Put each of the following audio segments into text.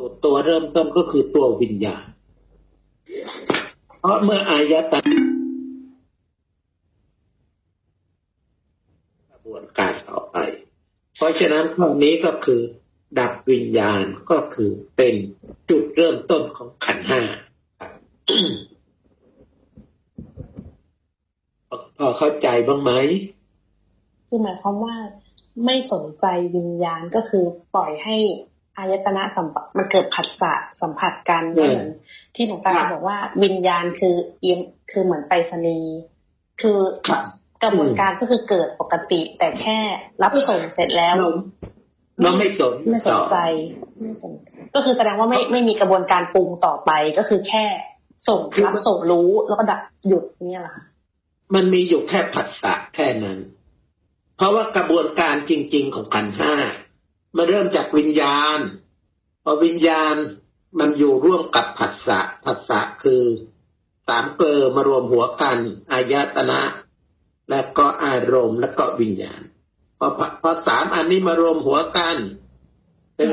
สุดตัวเริ่มต้นก็คือตัววิญญาณ เพราะเมื่ออายตนะกระบวนการต่อไป เพราะฉะนั้นข้อนี้ก็คือ ดับวิญญาณก็คือเป็นจุดเริ่มต้นของขันห้าพอเข้าใจบ้างไหมคือหมายความว่าไม่สนใจวิญญาณก็คือปล่อยให้ อายตนะสัมผัสมันเกิดผัสสะสัมผัสกันอืมเหมือนที่หลวงตาบอกว่าวิญญาณคือเอียมคือเหมือนไปรษณีย์คือครับกระบวนการก็คือเกิดปกติ แต่แค่รับส่งเสร็จแล้วเราเราไม่สนไม่สนใจไม่สนก็คือแสดงว่าไม่ไม่มีกระบวนการปรุงต่อไปก็คือแค่ส่งรับส่งรู้แล้วก็ดับหยุดเนี่ยแหละค่ะมันมีอยู่แค่ผัสสะแค่นั้น เพราะว่ากระบวนการจริง ๆ ของขันธ์ห้า มันเริ่มจากวิญญาณพอวิญญาณมันอยู่ร่วมกับผัสสะผัสสะคือสามเกลอมารวมหัวกันอายตนะ และก็อารมณ์และก็วิญญาณพอพอสามอันนี้มารวมหัวกันเป็น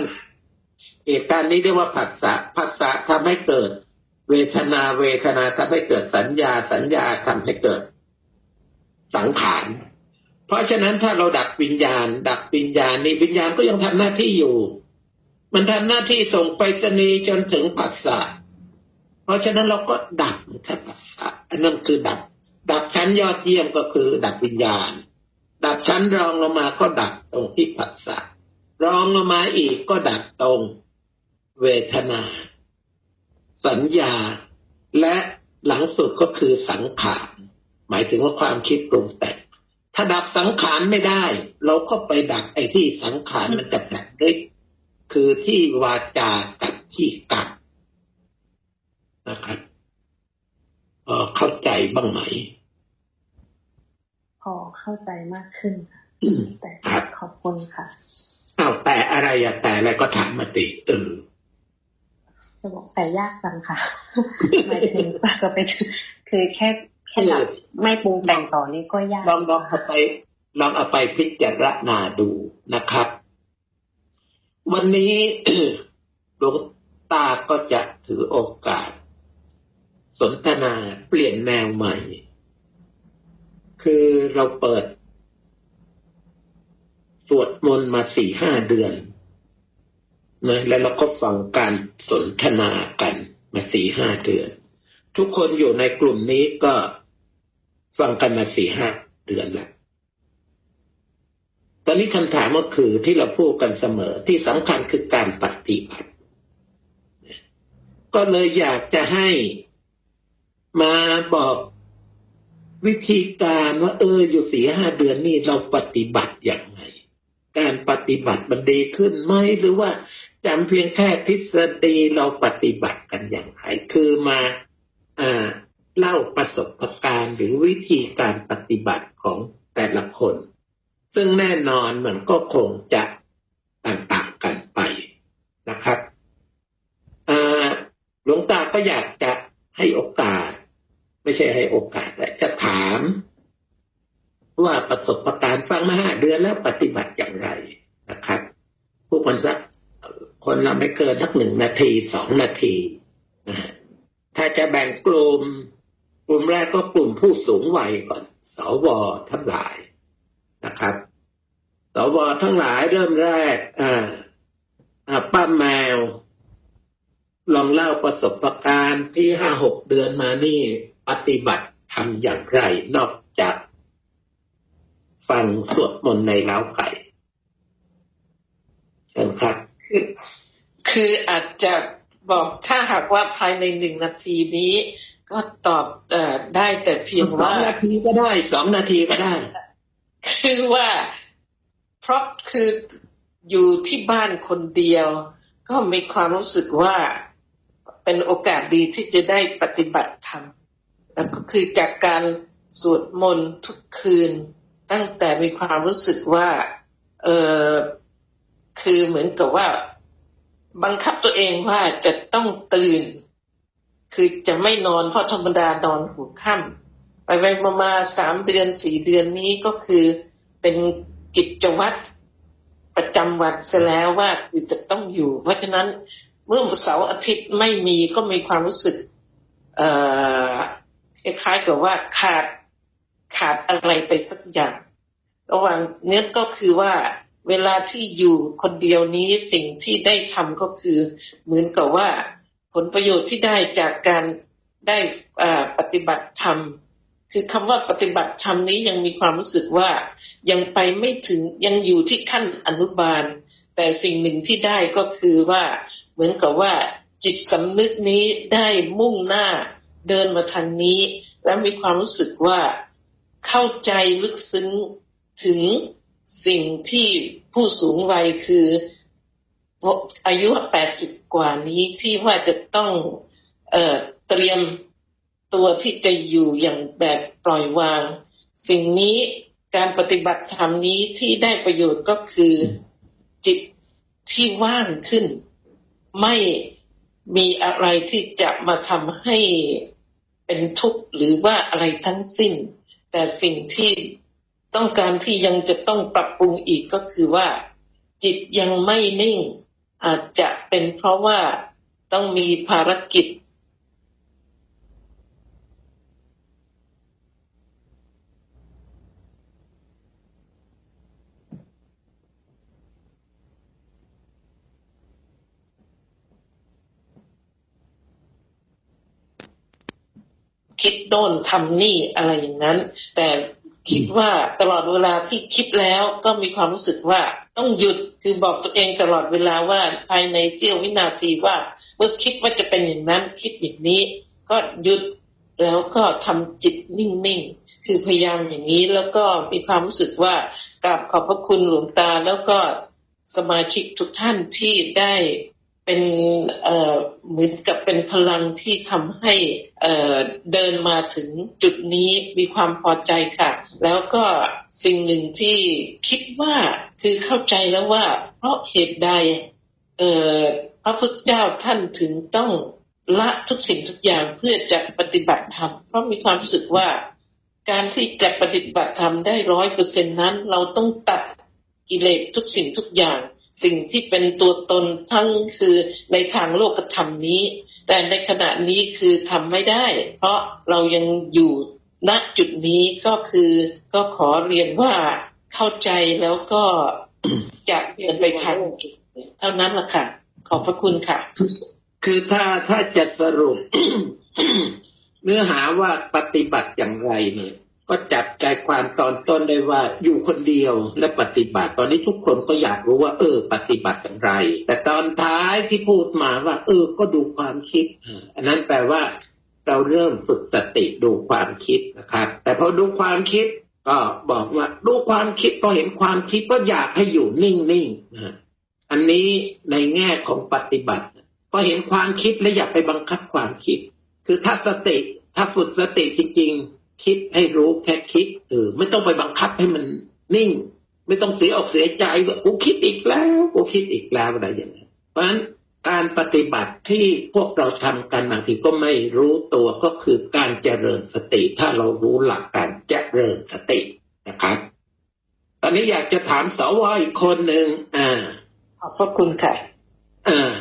เหตุการณ์นี้เรียกว่าผัสสะผัสสะทำให้เกิด เวทนาเวทนาทำให้เกิดสัญญาสัญญาทำให้เกิด สังขาร เพราะฉะนั้นถ้าเราดับวิญญาณ ดับวิญญาณนี่วิญญาณก็ยังทำหน้าที่อยู่ มันทำหน้าที่ส่งไปรษณีจนถึงผัสสะเพราะฉะนั้นเราก็ดับแค่ผัสสะอันนั้นคือดับ ดับชั้นยอดเยี่ยมก็คือ ดับวิญญาณ ดับชั้นรองลงมาก็ดับตรงที่ผัสสะรองลงมาอีกก็ดับตรงเวทนา สัญญาและหลังสุดก็คือสังขารหมายถึงว่าความคิดปรุงแต่ง ถ้าดับสังขารไม่ได้ เราก็ไปดับไอ้ที่สังขารมันจะดับฤทธิ์คือที่วาจากับที่กรรมนะครับเอ่อเข้าใจบ้างไหมพอเข้าใจมากขึ้นค่ะอืมแต่ครับขอบคุณค่ะอ้าวแต่อะไรอะแต่อะไรก็ถามมาติเออจะบอกแต่ยากจังค่ะหมายถึงว่าจะไปถึงคือแค่แค่แบบไม่ปรุงแต่งต่อนี้ก็ยากลองลองเอาไปลองเอาไปพิจารณาดูนะครับ วันนี้หลวงตาก็จะถือโอกาส สนทนาเปลี่ยนแนวใหม่ คือเราเปิด สวดมนต์มาสี่ห้าเดือนนะแล้วเราก็ฟังการสนทนากันมาสี่ห้าเดือน ทุกคนอยู่ในกลุ่มนี้ก็ ฟังกันมาสี่ห้าเดือนแล้วตอนนี้คำถามก็คือที่เราพูดกันเสมอที่สำคัญคือการปฏิบัติ ก็เลยอยากจะให้มาบอกวิธีการว่า เอออยู่สี่ห้าเดือนนี่เราปฏิบัติอย่างไรการปฏิบัติมันดีขึ้นไหมหรือว่าจำเพียงแค่ทฤษฎีเราปฏิบัติกันอย่างไรคือมา อ่า เล่าประสบการณ์หรือวิธีการปฏิบัติของแต่ละคน ซึ่งแน่นอนมันก็คงจะต่างๆกันไปนะครับหลวงตาก็อยากจะให้โอกาส ไม่ใช่ให้โอกาสแต่จะถาม ว่าประสบการณ์ฟังมาห้าเดือนแล้วปฏิบัติอย่างไรนะครับพูดกันสักคนละไม่เกินสักหนึ่งนาทีสองนาทีนะถ้าจะแบ่งกลุ่ม กลุ่มแรกก็กลุ่มผู้สูงวัยก่อนสวทั้งหลายนะครับสวทั้งหลายเริ่มแรกอ่าอ่าป้าแมว ลองเล่าประสบการณ์ที่ห้าหกเดือนมานี่ปฏิบัติทำอย่างไรนอกจากฟังสวดมนต์ในเล้าไก่เชิญครับคือคืออาจจะบอกถ้าหากว่าภายในหนึ่งนาทีนี้ ก็ตอบเอ่อได้แต่เพียงสอว่างนาทีก็ได้สองนาทีก็ได้ คือว่าเพราะคืออยู่ที่บ้านคนเดียว ก็มีความรู้สึกว่าเป็นโอกาสดีที่จะได้ปฏิบัติธรรมแล้วก็คือจากการสวดมนต์ทุกคืน ตั้งแต่มีความรู้สึกว่าเออคือเหมือนกับว่า บังคับตัวเองว่าจะต้องตื่น คือจะไม่นอนเพราะธรรมดานอนหัวค่ำไปไปมามาสามเดือนสี่เดือนนี้ก็คือเป็นกิจวัตรประจำวันเสียแล้วว่าคือจะต้องอยู่ เพราะฉะนั้นเมื่อเสาร์อาทิตย์ไม่มีก็มีความรู้สึก เอ่อคล้ายๆกับว่าขาดขาดอะไรไปสักอย่าง ระหว่างเนี้ยก็คือว่าเวลาที่อยู่คนเดียวนี้สิ่งที่ได้ทำก็คือเหมือนกับว่า ลประโยชน์ที่ได้จากการได้ปฏิบัติธรรม คือคำว่าปฏิบัติธรรมนี้ยังมีความรู้สึกว่ายังไปไม่ถึงยังอยู่ที่ขั้นอนุบาล แต่สิ่งหนึ่งที่ได้ก็คือว่าเหมือนกับว่าจิตสำนึกนี้ได้มุ่งหน้าเดินมาทางนี้ และมีความรู้สึกว่าเข้าใจลึกซึ้งถึงสิ่งที่ผู้สูงวัยคืออายุแปดสิบ กว่านี้ที่ว่าจะต้องเอ่อเตรียมตัวที่จะอยู่อย่างแบบปล่อยวาง สิ่งนี้การปฏิบัติธรรมนี้ที่ได้ประโยชน์ก็คือจิตที่ว่างขึ้น ไม่มีอะไรที่จะมาทำให้เป็นทุกข์หรือว่าอะไรทั้งสิ้น แต่สิ่งที่ต้องการที่ยังจะต้องปรับปรุงอีกก็คือว่า จิตยังไม่นิ่ง อาจจะเป็นเพราะว่าต้องมีภารกิจคิดโน่นทำนี่อะไรอย่างนั้น แต่ คิดว่าตลอดเวลาที่คิดแล้วก็มีความรู้สึกว่าต้องหยุดคือบอกตัวเองตลอดเวลาว่าภายในเสี้ยววินาทีว่า เมื่อคิดว่าจะเป็นอย่างนั้นคิดอย่างนี้ ก็หยุดแล้วก็ทำจิตนิ่งๆคือพยายามอย่างนี้แล้วก็มีความรู้สึกว่ากราบขอบพระคุณหลวงตาแล้วก็สมาชิกทุกท่านที่ได้ เป็นเอ่อเหมือนกับเป็นพลังที่ทำให้เอ่อเดินมาถึงจุดนี้มีความพอใจค่ะ แล้วก็สิ่งหนึ่งที่คิดว่าคือเข้าใจแล้วว่า เพราะเหตุใดเอ่อพระพุทธเจ้าท่านถึงต้องละทุกสิ่งทุกอย่างเพื่อจะปฏิบัติธรรมเพราะมีความรู้สึกว่าการที่จะปฏิบัติธรรมได้ร้อยเปอร์เซ็นนั้น เราต้องตัดกิเลสทุกสิ่งทุกอย่าง สิ่งที่เป็นตัวตนทั้งคือในทางโลกธรรมนี้ แต่ในขณะนี้คือทำไม่ได้ เพราะเรายังอยู่ณจุดนี้ก็คือก็ขอเรียนว่าเข้าใจแล้วก็จะเดินไปทางเท่านั้นละค่ะ ขอบพระคุณค่ะ คือถ้าถ้าจะสรุป เนื้อหาว่าปฏิบัติอย่างไรเนี่ย ก็จับใจความตอนต้นได้ว่าอยู่คนเดียวและปฏิบัติ ตอนนี้ทุกคนก็อยากรู้ว่า เออ ปฏิบัติอย่างไร แต่ตอนท้ายที่พูดมาว่า เออ ก็ดูความคิด อันนั้นแปลว่า เราเริ่มฝึกสติดูความคิดนะครับ แต่พอดูความคิด ก็บอกว่าดูความคิดพอเห็นความคิดก็อยากให้อยู่นิ่งๆอันนี้ในแง่ของปฏิบัติพอเห็นความคิดแล้วอยากไปบังคับความคิด คือถ้าสติถ้าฝึกสติจริงๆ คิดให้รู้แค่คิดเออไม่ต้องไปบังคับให้มันนิ่ง ไม่ต้องเสียออกเสียใจว่ากูคิดอีกแล้วกูคิดอีกแล้วอะไรอย่างนี้เพราะฉะนั้นการปฏิบัติที่พวกเราทำกันบางทีก็ไม่รู้ตัวก็คือการเจริญสติ ถ้าเรารู้หลักการเจริญสตินะครับตอนนี้อยากจะถามสวอีกคนหนึ่งอ่าขอบพระคุณค่ะอ่า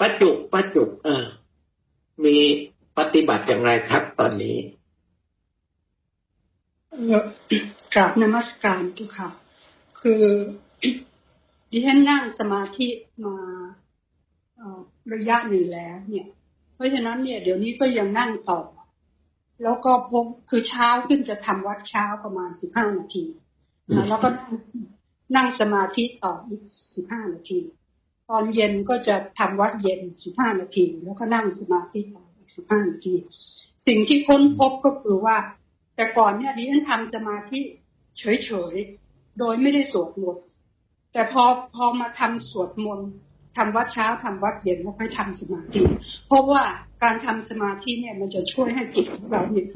ปัจจุปัจจุอ่ามีปฏิบัติอย่างไรครับตอนนี้ กราบนมัสการทุกค่ะ คือดิฉันนั่งสมาธิมาระยะหนึ่งแล้วเนี่ย เพราะฉะนั้นเนี่ยเดี๋ยวนี้ก็ยังนั่งต่อ แล้วก็พบคือเช้าขึ้นจะทำวัดเช้าประมาณสิบห้านาทีแล้วก็นั่งสมาธิต่ออีกสิบห้านาที ตอนเย็นก็จะทำวัดเย็นสิบห้านาที แล้วก็นั่งสมาธิต่ออีกสิบห้านาที สิ่งที่ค้นพบก็คือว่า แต่ก่อนเนี่ยดิฉันทำสมาธิเฉยๆ โดยไม่ได้สวดมนต์แต่พอพอมาทำสวดมนต์ทำวัดเช้าทำวัดเย็นแล้วค่อยทำสมาธิ เพราะว่าการทำสมาธิเนี่ยมันจะช่วยให้จิตของเราเนี่ย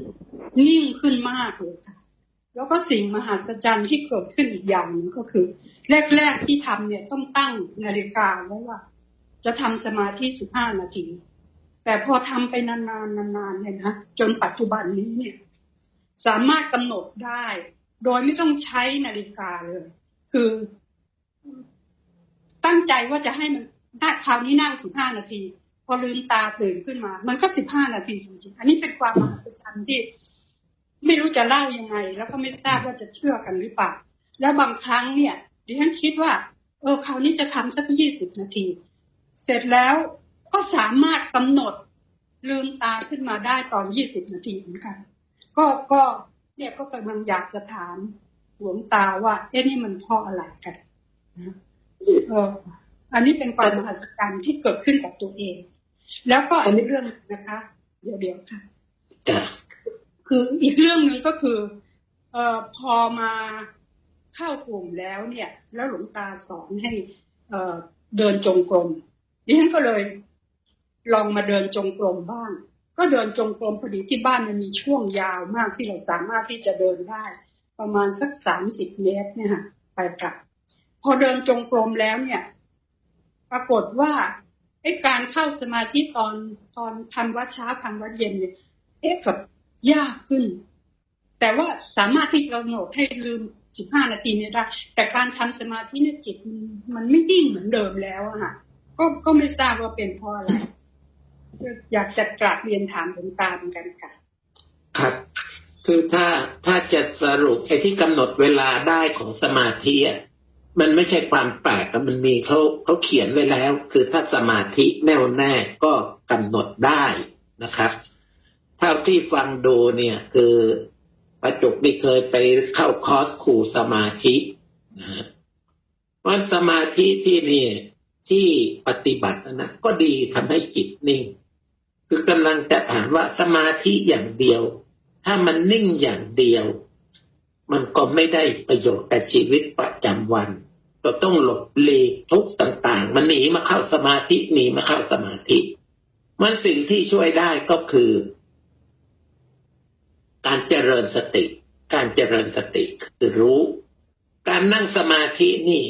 นิ่งขึ้นมากเลยค่ะ แล้วก็สิ่งมหัศจรรย์ที่เกิดขึ้นอีกอย่างหนึ่งก็คือ แรกๆที่ทำเนี่ยต้องตั้งนาฬิกาไว้ว่า จะทำสมาธิสิบห้านาที แต่พอทำไปนานๆนานๆเนี่ยนะจนปัจจุบันนี้เนี่ย สามารถกำหนดได้ โดยไม่ต้องใช้นาฬิกาเลย คือ ตั้งใจว่าจะให้มันถ้าคราวนี้นั่งสิบห้านาที พอลืมตาตื่นขึ้นมา มันก็สิบห้านาทีจริงๆ อันนี้เป็นความมหัศจรรย์ที่ไม่รู้จะเล่ายังไง แล้วก็ไม่ทราบว่าจะเชื่อกันหรือเปล่า แล้วบางครั้งเนี่ยดิฉันคิดว่า เออคราวนี้จะทำสักยี่สิบนาที เสร็จแล้วก็สามารถกำหนดลืมตาขึ้นมาได้ตอนยี่สิบนาทีเหมือนกัน ก็ก็เนี่ยก็กำลังอยากจะถามหลวงตาว่าเอ๊ะนี่มันเพราะอะไรกันนะเอออันนี้เป็นความมหัศจรรย์ที่เกิดขึ้นกับตัวเอง แล้วก็อีกเรื่องนะคะ เดี๋ยวเดี๋ยวค่ะ คืออีกเรื่องหนึ่งก็คือ เอ่อพอมาเข้ากลุ่มแล้วเนี่ย แล้วหลวงตาสอนให้ เอ่อเดินจงกรมดิฉันก็เลยลองมาเดินจงกรมบ้าง ก็เดินจงกรมพอดีที่บ้านมันมีช่วงยาวมากที่เราสามารถที่จะเดินได้ ประมาณสักสามสิบเมตรเนี่ยค่ะไปกลับ พอเดินจงกรมแล้วเนี่ย ปรากฏว่าไอ้การเข้าสมาธิตอนตอนทำวัดเช้าทำวัดเย็นเนี่ยเอ๊ะกับยากขึ้น แต่ว่าสามารถที่จะกำหนดให้ลืมสิบห้านาทีเนี่ยได้ แต่การทำสมาธิเนี่ยจิตมันไม่ดิ่งเหมือนเดิมแล้วอะค่ะก็ก็ไม่ทราบว่าเป็นเพราะอะไร อยากจะกราบเรียนถามหลวงตาเหมือนกันค่ะ ครับ คือถ้าถ้าจะสรุปไอ้ที่กำหนดเวลาได้ของสมาธิมันไม่ใช่ความแปลกมันมีเขาเขาเขียนไว้แล้ว คือถ้าสมาธิแน่วแน่ก็กำหนดได้นะครับ เท่าที่ฟังดูเนี่ย คือประจุกนี่เคยไปเข้าคอร์สครูสมาธินะฮะวันสมาธิที่นี่ที่ปฏิบัตินะก็ดีทำให้จิตนิ่ง คือกำลังจะถามว่าสมาธิอย่างเดียว ถ้ามันนิ่งอย่างเดียว มันก็ไม่ได้ประโยชน์กับชีวิตประจำวันเราต้องหลบหลีกทุกต่าง ๆ มันหนีมาเข้าสมาธิหนีมาเข้าสมาธิ มันสิ่งที่ช่วยได้ก็คือ การเจริญสติ การเจริญสติคือรู้ การนั่งสมาธินี่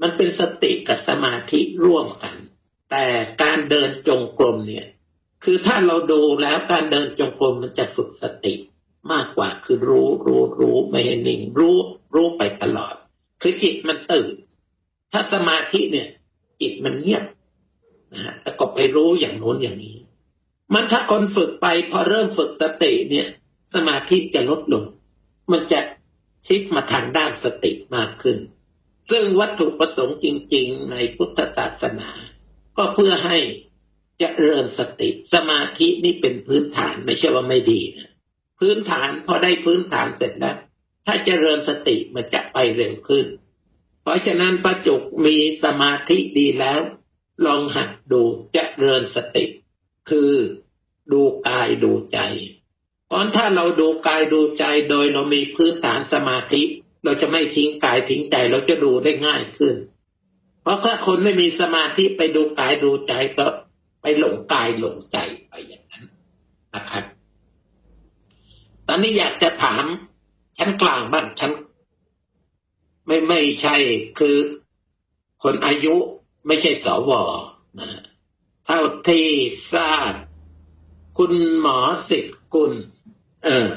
มันเป็นสติกับสมาธิร่วมกัน แต่การเดินจงกรมเนี่ย คือถ้าเราดูแล้วการเดินจงกรมมันจะฝึกสติมากกว่าคือรู้รู้รู้ไม่ให้นิ่งรู้รู้ไปตลอด คือจิตมันตื่นถ้าสมาธิเนี่ย จิตมันเงียบนะฮะแล้วก็ไปรู้อย่างโน้นอย่างนี้ มันถ้าคนฝึกไปพอเริ่มฝึกสติเนี่ย สมาธิจะลดลง มันจะชิดมาทางด้านสติมากขึ้น ซึ่งวัตถุประสงค์จริง ๆ ในพุทธศาสนา ก็เพื่อให้ จเริญสติ สมาธินี่เป็นพื้นฐานไม่ใช่ว่าไม่ดีนะพื้นฐานพอได้พื้นฐานเสร็จแล้ว ถ้าจเจริญสติมันจะไปเร็วขึ้น เพราะฉะนั้นประจุกมีสมาธิดีแล้ว ลองหัดดูจเจริญสติ คือดูกายดูใจเพราะถ้าเราดูกายดูใจโดยเรามีพื้นฐานสมาธิ เราจะไม่ทิ้งกายทิ้งใจเราจะดูได้ง่ายขึ้น เพราะถ้าคนไม่มีสมาธิไปดูกายดูใจก็ ไปหลงกายหลงใจไปอย่างนั้นนะครับ ตอนนี้อยากจะถามชั้นกลางบ้างชั้นไม่ไม่ใช่คือคนอายุไม่ใช่สวนะเท่าที่ทราบคุณหมอสิทธิ์กุลเออ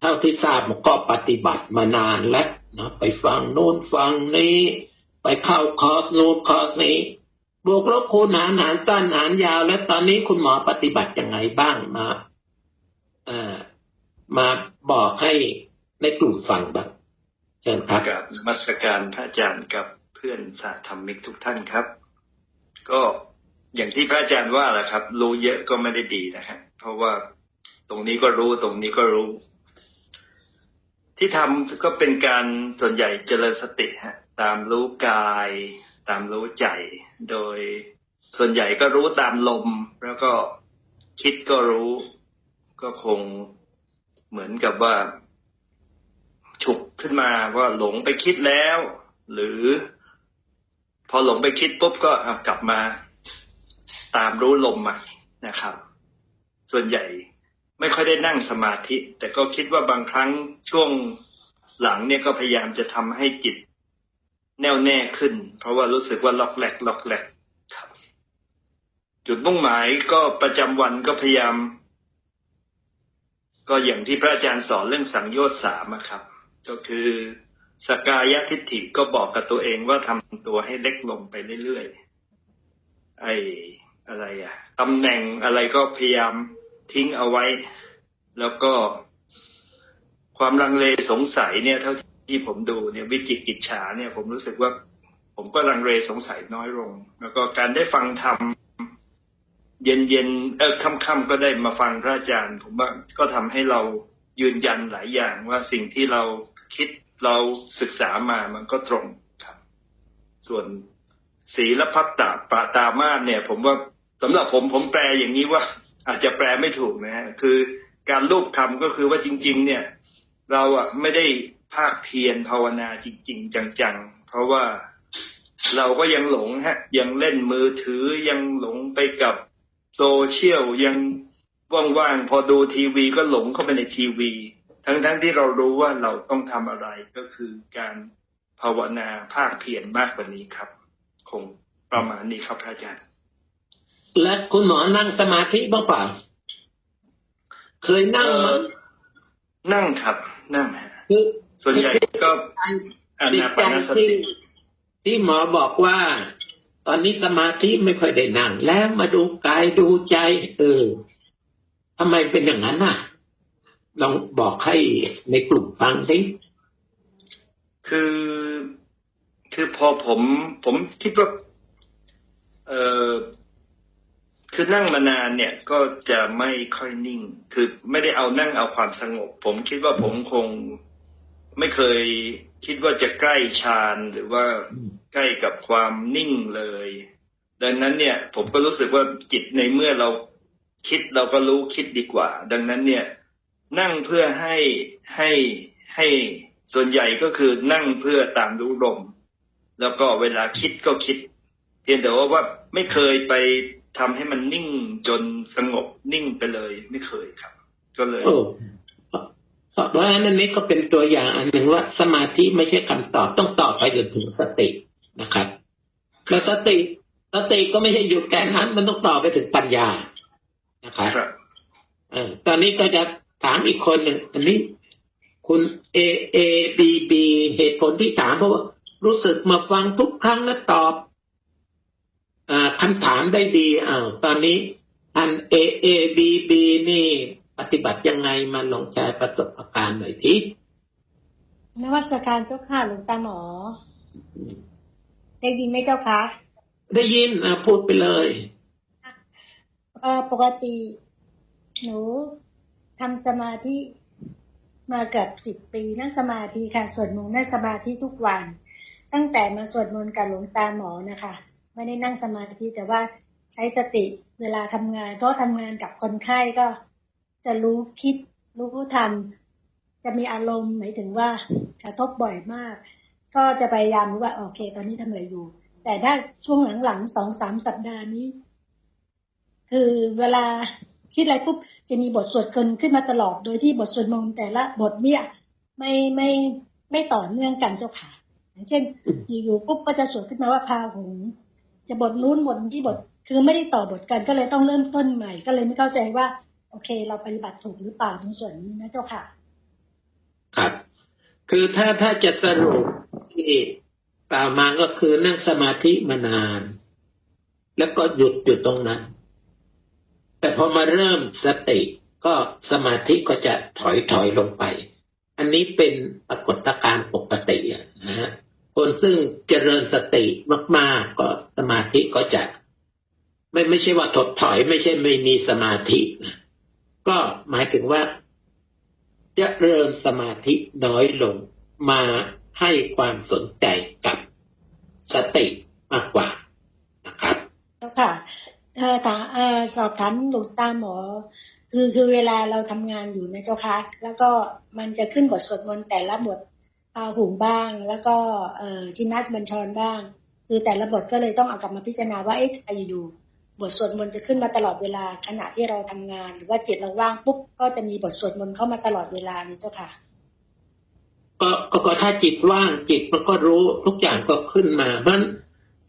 เท่าที่ทราบก็ปฏิบัติมานานแล้วนะไปฟังโน้นฟังนี้ ไปเข้าคอร์สโน้นคอร์สนี้ บวกลบคูณหารหารสั้นหารยาว แล้วตอนนี้คุณหมอปฏิบัติยังไงบ้างมาเอ่อมาบอกให้ในกลุ่มฟังบ้างเชิญครับกับมัสการพระอาจารย์กับเพื่อนสาธรรมิกทุกท่านครับ ก็อย่างที่พระอาจารย์ว่าแหละครับ รู้เยอะก็ไม่ได้ดีนะฮะเพราะว่าตรงนี้ก็รู้ตรงนี้ก็รู้ ที่ทำก็เป็นการส่วนใหญ่เจริญสติฮะ ตามรู้กาย ตามรู้ใจ โดยส่วนใหญ่ก็รู้ตามลม แล้วก็คิดก็รู้ ก็คงเหมือนกับว่า ฉุกขึ้นมาว่าหลงไปคิดแล้ว หรือ พอหลงไปคิดปุ๊บก็กลับมา ตามรู้ลมใหม่นะครับ ส่วนใหญ่ไม่ค่อยได้นั่งสมาธิ แต่ก็คิดว่าบางครั้งช่วงหลังเนี่ยก็พยายามจะทำให้จิต แน่วแน่ขึ้น เพราะว่ารู้สึกว่าล็อกแหลกล็อกแหลกครับ จุดมุ่งหมายก็ประจำวันก็พยายาม ก็อย่างที่พระอาจารย์สอนเรื่องสังโยชน์สามครับ ก็คือสกายทิฏฐิก็บอกกับตัวเองว่าทำตัวให้เล็กลงไปเรื่อยๆไอ้อะไรอะตำแหน่งอะไรก็พยายามทิ้งเอาไว้ แล้วก็ความลังเลสงสัยเนี่ยเท่า ที่ผมดูเนี่ยวิจิกิจฉาเนี่ยผมรู้สึกว่า ผมก็ลังเลสงสัยน้อยลง แล้วก็การได้ฟังธรรมเย็นๆเออค่ำๆก็ได้มาฟังพระอาจารย์ ผมว่าก็ทำให้เรายืนยันหลายอย่างว่าสิ่งที่เราคิดเราศึกษามามันก็ตรงครับ ส่วนศีลพัตตาปาตามาเนี่ย ผมว่าสำหรับผมผมแปลอย่างนี้ว่า อาจจะแปลไม่ถูกนะฮะคือการรูปคำก็คือว่าจริง ๆ เนี่ย เราอะไม่ได้ ภาคเพียรภาวนาจริง ๆ จังๆ เพราะว่าเราก็ยังหลงฮะ ยังเล่นมือถือยังหลงไปกับโซเชียลยังว่างๆพอดูทีวีก็หลงเข้าไปในทีวี ทั้งๆที่เรารู้ว่าเราต้องทำอะไรก็คือการภาวนาภาคเพียรมากกว่านี้ครับ คงประมาณนี้ครับพระอาจารย์ และคุณหมอนั่งสมาธิบ้างเปล่า เคยนั่งมั้ยนั่งครับ นั่งฮะคือ ส่วนใหญ่ก็อาติดนาใจปานสที่ติที่หมอบอกว่า ตอนนี้สมาธิไม่ค่อยได้นั่ง แล้วมาดูกายดูใจ เออทำไมเป็นอย่างนั้นน่ะลองบอกให้ในกลุ่มฟังดิคือ คือพอผม ผมคิดว่า เออคือนั่งมานานเนี่ยก็จะไม่ค่อยนิ่ง คือไม่ได้เอานั่งเอาความสงบ ผมคิดว่าผมคง ไม่เคยคิดว่าจะใกล้ฌานหรือว่าใกล้กับความนิ่งเลย ดังนั้นเนี่ย ผมก็รู้สึกว่าจิตในเมื่อเราคิดเราก็รู้คิดดีกว่า ดังนั้นเนี่ย นั่งเพื่อให้ให้ให้ส่วนใหญ่ก็คือนั่งเพื่อตามรู้ลมแล้วก็เวลาคิดก็คิด เพียงแต่ว่าว่าไม่เคยไปทำให้มันนิ่งจนสงบนิ่งไปเลย ไม่เคยครับ ก็เลย เพราะฉะนั้นอันนี้ก็เป็นตัวอย่างอันหนึ่งว่าสมาธิไม่ใช่คำตอบต้องตอบไปจนถึงสตินะครับแล้วสติสติก็ไม่ใช่หยุดแค่นั้นมันต้องต่อไปถึงปัญญานะครับครับเออตอนนี้ก็จะถามอีกคนหนึ่งอันนี้ คุณเอเอบีบีเหตุผลที่ถามเพราะว่ารู้สึกมาฟังทุกครั้งแล้วตอบอ่าคำถามได้ดีอ้าวตอนนี้อันเอเอบีบีนี่ ปฏิบัติยังไงมาลองแชร์ประสบการณ์หน่อยทีนวัตการเจ้าค่ะหลวงตาหมอ ได้ยินไหมเจ้าคะได้ยินอะพูดไปเลยเอ่อปกติ หนูทำสมาธิมาเกือบสิบปีนั่งสมาธิค่ะสวดมนต์นั่งสมาธิทุกวัน ตั้งแต่มาสวดมนต์กับหลวงตาหมอนะคะไม่ได้นั่งสมาธิแต่ว่าใช้สติเวลาทำงานเพราะทำงานกับคนไข้ก็ จะรู้คิด รู้ทำจะมีอารมณ์หมายถึงว่ากระทบบ่อยมาก ก็จะพยายามรู้ว่าโอเค ตอนนี้ทำอะไรอยู่ แต่ถ้าช่วงหลังๆสองสามสัปดาห์นี้ คือเวลาคิดอะไรปุ๊บจะมีบทสวดเกินขึ้นมาตลอดโดยที่บทสวดมนต์แต่ละบทเนี่ยไม่ไม่ไม่ต่อเนื่องกันเจ้าค่ะอย่างเช่น อยู่ๆปุ๊บก็จะสวดขึ้นมาว่าพาหงจะบทนู้นบทนี้บทคือไม่ได้ต่อบทกันก็เลยต้องเริ่มต้นใหม่ ก็เลยไม่เข้าใจว่า โอเค เราปฏิบัติถูกหรือเปล่าตรงส่วนนี้นะเจ้าค่ะ ครับ คือถ้าถ้าจะสรุปที่กล่าวมาก็คือนั่งสมาธิมานาน แล้วก็หยุดอยู่ตรงนั้น แต่พอมาเริ่มสติก็สมาธิก็จะถอยถอยลงไป อันนี้เป็นปรากฏการณ์ปกตินะฮะคนซึ่งเจริญสติมาก ๆ ก็สมาธิก็จะ ไม่ไม่ใช่ว่าถดถอย ไม่ใช่ไม่มีสมาธินะ ก็หมายถึงว่าจะเริญสมาธิน้อยลงมาให้ความสนใจกับสติมากกว่านะครับแล้วค่ะเออถามเออสอบถามหลวงตาหมอ คือคือเวลาเราทำงานอยู่นะเจ้าคะแล้วก็มันจะขึ้นบทสวดมนต์แต่ละบทพาหุงบ้าง แล้วก็เอ่อชินัสบัญชรบ้าง คือแต่ละบทก็เลยต้องเอากลับมาพิจารณาว่าเอ๊ะใครอยู่ บทสวดมนต์จะขึ้นมาตลอดเวลา ขณะที่เราทำงาน หรือว่าจิตเราว่างปุ๊บก็จะมีบทสวดมนต์เข้ามาตลอดเวลานี่เจ้าค่ะ ก็ก็ก็ถ้าจิตว่างจิตมันก็รู้ทุกอย่างก็ขึ้นมาเพราะฉะนั้น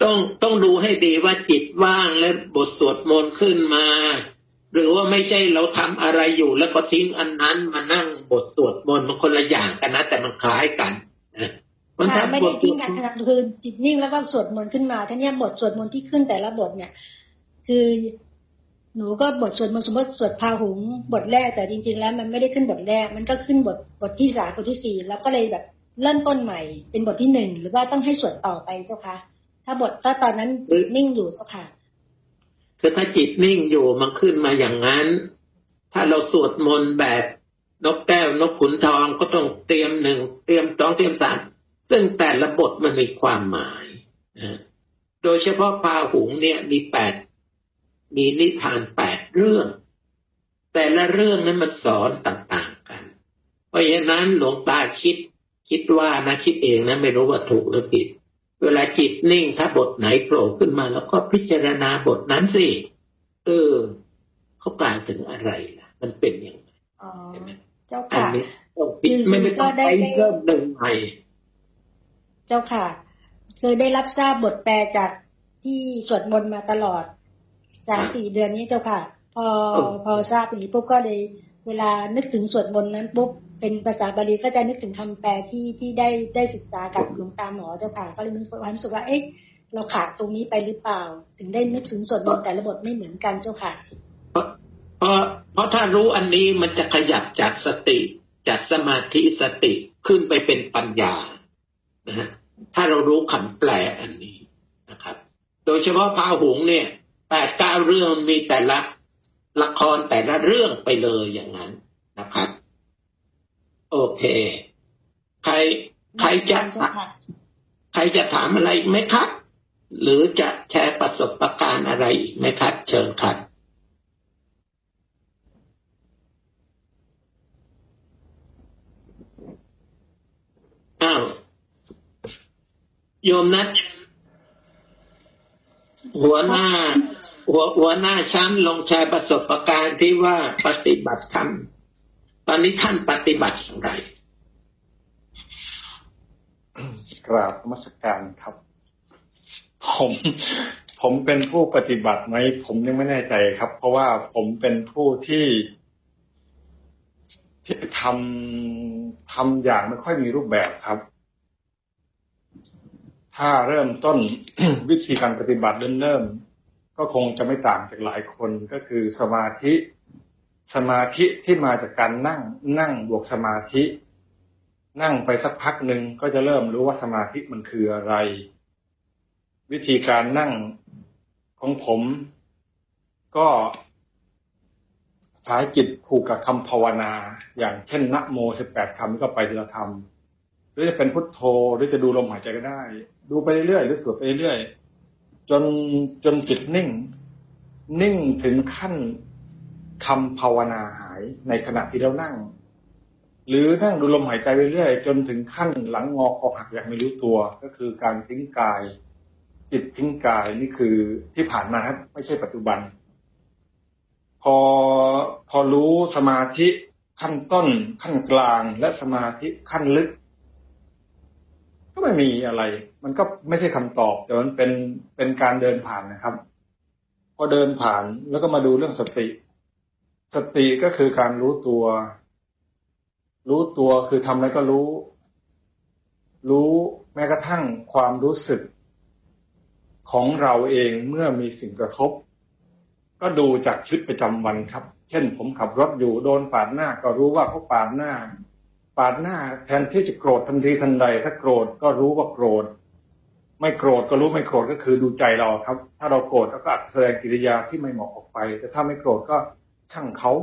ต้องต้องดูให้ดีว่าจิตว่างและบทสวดมนต์ขึ้นมา หรือว่าไม่ใช่เราทำอะไรอยู่แล้วก็ทิ้งอันนั้นมานั่งบทสวดมนต์มันคนละอย่างกันนะ แต่มันคล้ายกันนะมันค่ะถ้าไม่บได้ทสทิ้วงดการมนต์ทำงานคือจิตนิ่งแล้วก็สวดมนต์ขึ้นมาท่านี้บทสวดมนต์ที่ขึ้นแต่ละบทเนี่ย คือหนูก็บทสวดมนต์สมมติสวดพาหุงบทแรกแต่จริง ๆ แล้ว มันไม่ได้ขึ้นบทแรก มันก็ขึ้นบทบทที่สามบทที่สี่แล้วก็เลยแบบเริ่มต้นใหม่ เป็นบทที่หนึ่งหรือว่าต้องให้สวดต่อไปเจ้าคะถ้าบทถ้าตอนนั้นนิ่งอยู่เจ้าค่ะคือถ้าจิตนิ่งอยู่มันขึ้นมาอย่างนั้น ถ้าเราสวดมนต์แบบนกแก้วนกขุนทองก็ต้องเตรียมหนึ่งเตรียมสองเตรียมสามซึ่งแต่ละบทมันมีความหมายนะโดยเฉพาะพาหุงเนี่ยมีแปด มีนิทานแปดเรื่อง แต่ละเรื่องนั้นมันสอนต่างๆกัน เพราะฉะนั้นหลวงตาคิด คิดว่านะคิดเองนะไม่รู้ว่าถูกหรือผิด เวลาจิตนิ่งถ้าบทไหนโผล่ขึ้นมา แล้วก็พิจารณาบทนั้นสิเออเขากล่าวถึงอะไรล่ะ มันเป็นอย่างไรอ๋อเจ้าอันค่ะนี้ต้องคิดไม่ไม่ต้องไปเริ่มหนึ่งใหม่เจ้าค่ะ เคยได้รับทราบบทแปลจากที่สวดมนต์มาตลอด สามสี่เดือนนี้เจ้าค่ะพอเออพอทราบอย่างนี้ปุ๊บก็เลยเวลานึกถึงสวดมนต์นั้นปุ๊บเป็นภาษาบาลีก็จะนึกถึงคำแปลที่ที่ได้ได้ศึกษากับหลวงตาหมอเจ้าค่ะ ก็เลยมีความรู้สึกว่าเอ๊ะเราขาดตรงนี้ไปหรือเปล่า ถึงได้นึกถึงสวดมนต์แต่ละบทไม่เหมือนกันเจ้าค่ะเพราะเพราะเพราะถ้ารู้อันนี้มันจะขยับจากสติ จากสมาธิสติขึ้นไปเป็นปัญญานะฮะถ้าเรารู้คำแปลอันนี้นะครับ โดยเฉพาะพาหุงเนี่ย แปดเก้าเรื่องมีแต่ละละครแต่ละเรื่องไปเลยอย่างนั้นนะครับ โอเค ใครใครจะเจ้าค่ะใครจะถามอะไรอีกไหมครับ หรือจะแชร์ประสบการณ์อะไรอีกไหมครับ เชิญครับอ้าวโยมนัดหัวหน้า หัวหัวหน้าชั้นลงแชร์ประสบการณ์ที่ว่าปฏิบัติธรรมตอนนี้ท่านปฏิบัติอย่างไรกราบมัสการครับ ผม ผมเป็นผู้ปฏิบัติไหมผมยังไม่แน่ใจครับ เพราะว่าผมเป็นผู้ที่ที่ทำทำอย่างไม่ค่อยมีรูปแบบครับ ถ้าเริ่มต้นวิธีการปฏิบัติเริ่มเริ่ม ก็คงจะไม่ต่างจากหลายคนก็คือสมาธิสมาธิที่มาจากการนั่งนั่งบวกสมาธิ นั่งไปสักพักหนึ่งก็จะเริ่มรู้ว่าสมาธิมันคืออะไร วิธีการนั่งของผม ก็ใช้จิตผูกกับคำภาวนา อย่างเช่นนะโมสิบแปดคำก็ไปทีละคำหรือจะเป็นพุทโธหรือจะดูลมหายใจก็ได้ ดูไปเรื่อยๆหรือสวดไปเรื่อยๆ จนจนจิตนิ่ง นิ่งถึงขั้นคำภาวนาหายในขณะที่เรานั่ง หรือนั่งดูลมหายใจไปเรื่อยจนถึงขั้นหลังงอคอหักอย่างไม่รู้ตัว ก็คือการทิ้งกาย จิตทิ้งกายนี่คือที่ผ่านมาครับไม่ใช่ปัจจุบัน พอพอรู้สมาธิขั้นต้น ขั้นกลางและสมาธิขั้นลึก ก็ไม่มีอะไร มันก็ไม่ใช่คำตอบ แต่มันเป็นเป็นการเดินผ่านนะครับ พอเดินผ่านแล้วก็มาดูเรื่องสติ สติก็คือการรู้ตัว รู้ตัวคือทำอะไรก็รู้ รู้แม้กระทั่งความรู้สึกของเราเองเมื่อมีสิ่งกระทบ ก็ดูจากชีวิตประจำวันครับ เช่น ผมขับรถอยู่โดนปาดหน้าก็รู้ว่าเขาปาดหน้า ปาดหน้าแทนที่จะโกรธทันทีทันใดถ้าโกรธก็รู้ว่าโกรธ ไม่โกรธก็รู้ไม่โกรธก็คือดูใจเราครับ ถ้าเราโกรธก็อาจแสดงกิริยาที่ไม่เหมาะออกไป แต่ถ้าไม่โกรธก็ช่างเขา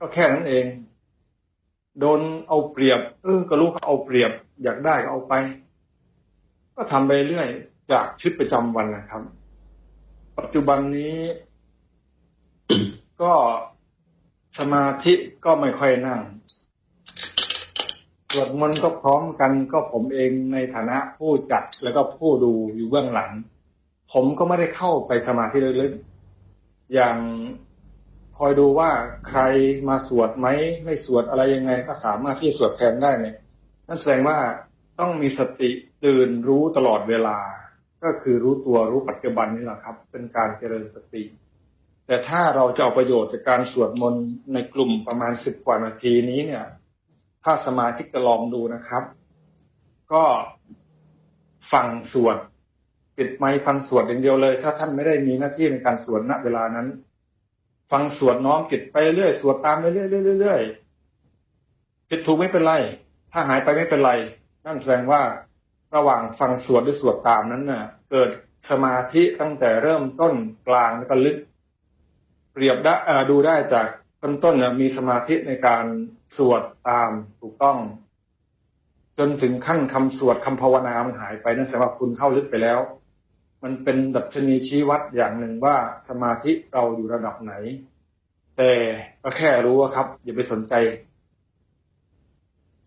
ก็แค่นั้นเอง โดนเอาเปรียบ เออ ก็รู้เขาเอาเปรียบ อยากได้ก็เอาไป ก็ทำไปเรื่อยจากชีวิตประจำวันนะครับ ปัจจุบันนี้ก็สมาธิก็ไม่ค่อยนั่ง สวดมนต์ก็พร้อมกันก็ผมเองในฐานะผู้จัดแล้วก็ผู้ดูอยู่เบื้องหลัง ผมก็ไม่ได้เข้าไปสมาธิลึกๆอย่างคอยดูว่าใครมาสวดไหมไม่สวดอะไรยังไง ก็สามารถที่จะสวดแทนได้เนี่ยนั่นแสดงว่าต้องมีสติตื่นรู้ตลอดเวลา ก็คือรู้ตัวรู้ปัจจุบันนี่แหละครับ เป็นการเจริญสติ แต่ถ้าเราจะเอาประโยชน์จากการสวดมนต์ในกลุ่มประมาณสิบกว่านาทีนี้เนี่ย ถ้าสมาชิกจะลองดูนะครับ ก็ฟังสวดปิดไมค์ฟังสวดอย่างเดียวเลย ถ้าท่านไม่ได้มีหน้าที่ในการสวดณเวลานั้น ฟังสวดน้อมจิตไปเรื่อยสวดตามไปเรื่อยๆเรื่อยๆผิดถูกไม่เป็นไร ถ้าหายไปไม่เป็นไร นั่นแสดงว่าระหว่างฟังสวดหรือสวดตามนั้นน่ะ เกิดสมาธิตั้งแต่เริ่มต้นกลางแล้วก็ลึก เปรียบได้ดูได้จากต้นต้นมีสมาธิในการ สวดตามถูกต้อง จนถึงขั้นคำสวดคำภาวนามันหายไปนั่นแสดงว่าคุณเข้าลึกไปแล้ว มันเป็นดัชนีชี้วัดอย่างหนึ่งว่าสมาธิเราอยู่ระดับไหน แต่ก็แค่รู้ว่าครับ อย่าไปสนใจ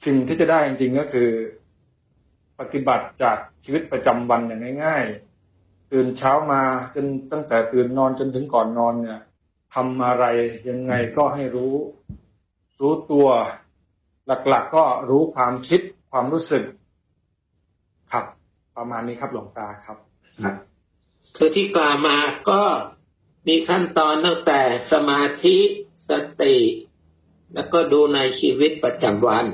สิ่งที่จะได้จริงๆก็คือ ปฏิบัติจากชีวิตประจำวันอย่างง่าย ๆ ตื่นเช้ามาจนตั้งแต่ตื่นนอนจนถึงก่อนนอนเนี่ยทำอะไรยังไงก็ให้รู้ รู้ตัวหลักๆก็รู้ความคิดความรู้สึก ครับ ประมาณนี้ครับหลวงตาครับคือที่กล่าวมาก็มีขั้นตอนตั้งแต่สมาธิสติ แล้วก็ดูในชีวิตประจำวัน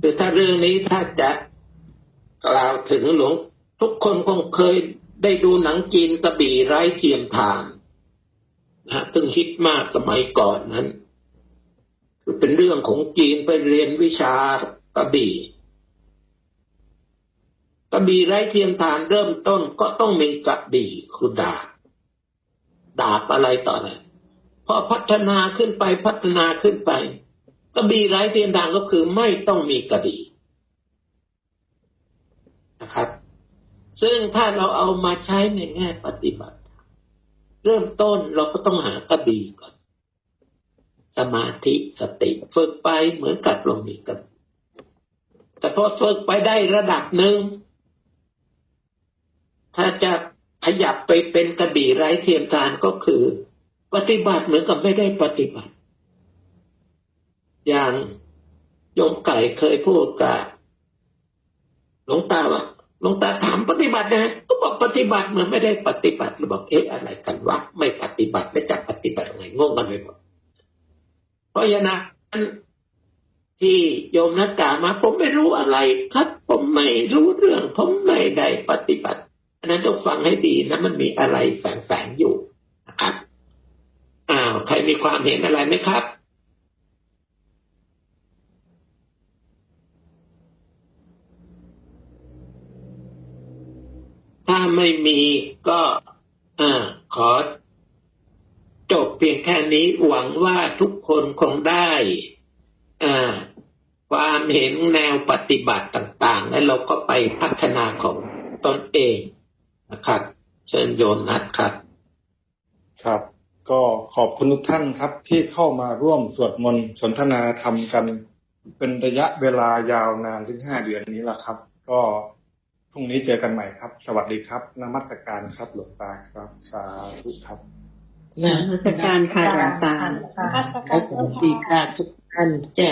คือถ้าเรื่องนี้ถ้าจะกล่าวถึงหลวงทุกคนคงเคยได้ดูหนังจีนกระบี่ไร้เทียมทานนะซึ่งฮิตมากสมัยก่อนนั้นคือ เป็นเรื่องของจีนไปเรียนวิชากระบี่กระบี่ไร้เทียมทานเริ่มต้นก็ต้องมีกระบี่คือดาบดาบอะไรต่ออะไรพอพัฒนาขึ้นไปพัฒนาขึ้นไปกระบี่ไร้เทียมทานก็คือไม่ต้องมีกระบี่นะครับ ซึ่งถ้าเราเอามาใช้ในแง่ปฏิบัติ เริ่มต้นเราก็ต้องหากระบี่ก่อน สมาธิสติ ฝึกไปเหมือนกับลงมีกับแต่พอฝึกไปได้ระดับหนึ่ง ถ้าจะขยับไปเป็นกระบี่ไร้เทียมทานก็คือ ปฏิบัติเหมือนกับไม่ได้ปฏิบัติ อย่างโยมไก่เคยพูดกับหลวงตาว่าหลวงตาถามปฏิบัตินะก็บอกปฏิบัติเหมือนไม่ได้ปฏิบัติหรือบอกเอ๊ะอะไรกันวะไม่ปฏิบัติแล้วจะปฏิบัติยังไงงงกันไปหมด เพราะฉะนั้นที่โยมนักกามา ผมไม่รู้อะไรครับ ผมไม่รู้เรื่อง ผมไม่ได้ปฏิบัติอันนั้นต้องฟังให้ดีนะมันมีอะไรแฝงๆอยู่นะครับอ้าวใครมีความเห็นอะไรไหมครับถ้าไม่มีก็อ่าขอ พียงแค่นี้หวังว่าทุกคนคงได้ความเห็นแนวปฏิบัติต่างๆ แล้วเราก็ไปพัฒนาของตนเองนะครับ เชิญโยนนัดครับ ครับ ก็ขอบคุณทุกท่านครับ ที่เข้ามาร่วมสวดมนต์สนทนาธรรมกัน เป็นระยะเวลายาวนานถึงห้าเดือนนี้ละครับ ก็พรุ่งนี้เจอกันใหม่ครับ สวัสดีครับนมัสการครับ หลวงตาครับ สาธุครับ นมัสการค่ะหลวงตาค่ะสวัสดีค่ะทุกท่านจ้ะ